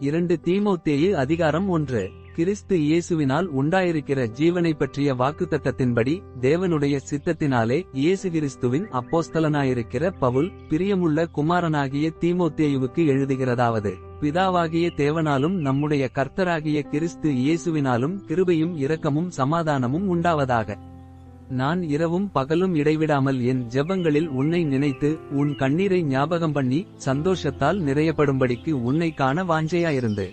இரண்டு தீமோத்தேயு அதிகாரம் ஒன்று. கிறிஸ்து இயேசுவினால் உண்டாயிருக்கிற ஜீவனை பற்றிய வாக்குத்தத்தத்தின்படி தேவனுடைய சித்தத்தினாலே இயேசு கிறிஸ்துவின் அப்போஸ்தலனாயிருக்கிற பவுல் பிரியமுள்ள குமாரனாகிய தீமோத்தேயுவுக்கு எழுதுகிறதாவது. பிதாவாகிய தேவனாலும் நம்முடைய கர்த்தராகிய கிறிஸ்து இயேசுவினாலும் கிருபையும் இரக்கமும் சமாதானமும் உண்டாவதாக. நான் இரவும் பகலும் இடைவிடாமல் என் ஜெபங்களில் உன்னை நினைத்து உன் கண்ணீரை ஞாபகம் பண்ணி சந்தோஷத்தால் நிறையப்படும்படிக்கு உன்னை காண வாஞ்சையாயிருந்து.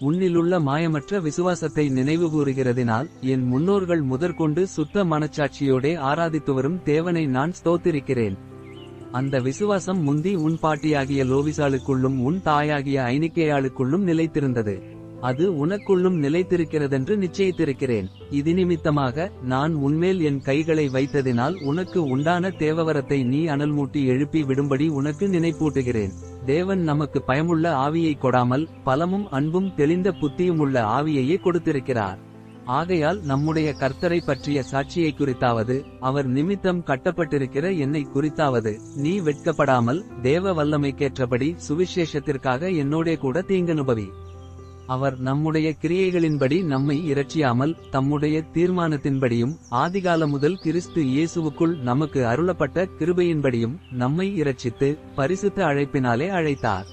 உன்னிலுள்ள மாயமற்ற விசுவாசத்தை நினைவு கூறுகிறதினால் என் முன்னோர்கள் முதற்கொண்டு சுத்த மனச்சாட்சியோடே ஆராதித்து வரும் தேவனை நான் ஸ்தோத்திருக்கிறேன். அந்த விசுவாசம் முந்தி உன் பாட்டியாகிய லோவிசாளுக்குள்ளும் உன் தாயாகிய ஐனிக்கேயாளுக்குள்ளும் நிலைத்திருந்தது. அது உனக்குள்ளும் நிலைத்திருக்கிறதென்று நிச்சயித்திருக்கிறேன். இது நிமித்தமாக நான் உன்மேல் என் கைகளை வைத்ததினால் உனக்கு உண்டான தேவவரத்தை நீ அனல் மூட்டி எழுப்பி விடும்படி உனக்கு நினைப்பூட்டுகிறேன். தேவன் நமக்கு பயமுள்ள ஆவியை கொடாமல் பலமும் அன்பும் தெளிந்த புத்தியும் உள்ள ஆவியையே கொடுத்திருக்கிறார். ஆகையால் நம்முடைய கர்த்தரை பற்றிய சாட்சியை குறித்தாவது அவர் நிமித்தம் கட்டப்பட்டிருக்கிற என்னை குறித்தாவது நீ வெட்கப்படாமல் தேவ வல்லமைக்கேற்றபடி சுவிசேஷத்திற்காக என்னோடே கூட தீங்கனுபவி. அவர் நம்முடைய கிரியைகளின்படி நம்மை இரட்சியாமல் தம்முடைய தீர்மானத்தின்படியும் ஆதிகால முதல் கிறிஸ்து இயேசுவுக்குள் நமக்கு அருளப்பட்ட கிருபையின்படியும் நம்மை இரட்சித்து பரிசுத்த அழைப்பினாலே அழைத்தார்.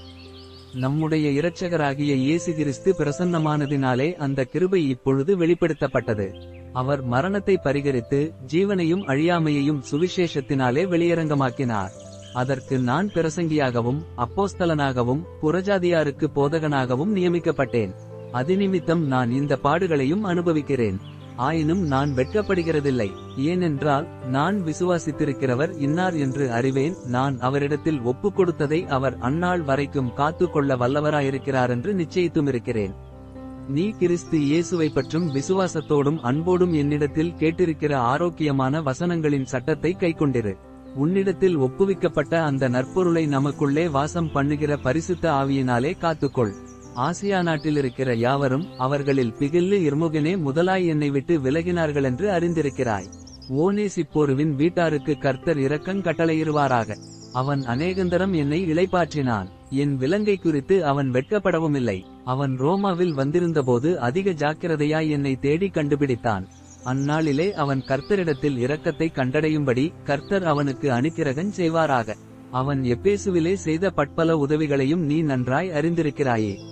நம்முடைய இரட்சகராகிய இயேசு கிறிஸ்து பிரசன்னமானதினாலே அந்த கிருபை இப்பொழுது வெளிப்படுத்தப்பட்டது. அவர் மரணத்தை பரிகரித்து ஜீவனையும் அழியாமையையும் சுவிசேஷத்தினாலே வெளியரங்கமாக்கினார். அதற்கு நான் பிரசங்கியாகவும் அப்போஸ்தலனாகவும் புறஜாதியாருக்கு போதகனாகவும் நியமிக்கப்பட்டேன். அதிநிமித்தம் நான் இந்த பாடுகளையும் அனுபவிக்கிறேன். ஆயினும் நான் வெட்கப்படுகிறதில்லை. ஏனென்றால் நான் விசுவாசித்திருக்கிறவர் இன்னார் என்று அறிவேன். நான் அவரிடத்தில் ஒப்புக் கொடுத்ததை அவர் அந்நாள் வரைக்கும் காத்து கொள்ள வல்லவராயிருக்கிறார் என்று நிச்சயித்தும் இருக்கிறேன் நீ கிறிஸ்து இயேசுவை பற்றும் விசுவாசத்தோடும் அன்போடும் என்னிடத்தில் கேட்டிருக்கிற ஆரோக்கியமான வசனங்களின் சட்டத்தை கைக்கொண்டிரு. உன்னிடத்தில் ஒப்புவிக்கப்பட்ட அந்த நற்பொருளை நமக்குள்ளே வாசம் பண்ணுகிற பரிசுத்த ஆவியினாலே காத்துக்கொள். ஆசியா நாட்டில் இருக்கிற யாவரும் அவர்களில் பிகில்லு இர்முகனே முதலாய் என்னை விட்டு விலகினார்கள் என்று அறிந்திருக்கிறாய். ஓனேசிப்போருவின் வீட்டாருக்கு கர்த்தர் இரக்கங் கட்டளையிடுவாராக. அவன் அநேகந்தரம் என்னை இளைப்பாற்றினான். என் விலங்கை குறித்து அவன் வெட்கப்படவும் இல்லை அவன் ரோமாவில் வந்திருந்தபோது அதிக ஜாக்கிரதையாய் என்னை தேடி கண்டுபிடித்தான். அந்நாளிலே அவன் கர்த்தரிடத்தில் இரக்கத்தை கண்டடையும்படி கர்த்தர் அவனுக்கு அனுக்கிரகன் செய்வாராக. அவன் எப்பேசுவிலே செய்த பட்பல உதவிகளையும் நீ நன்றாய் அறிந்திருக்கிறாயே.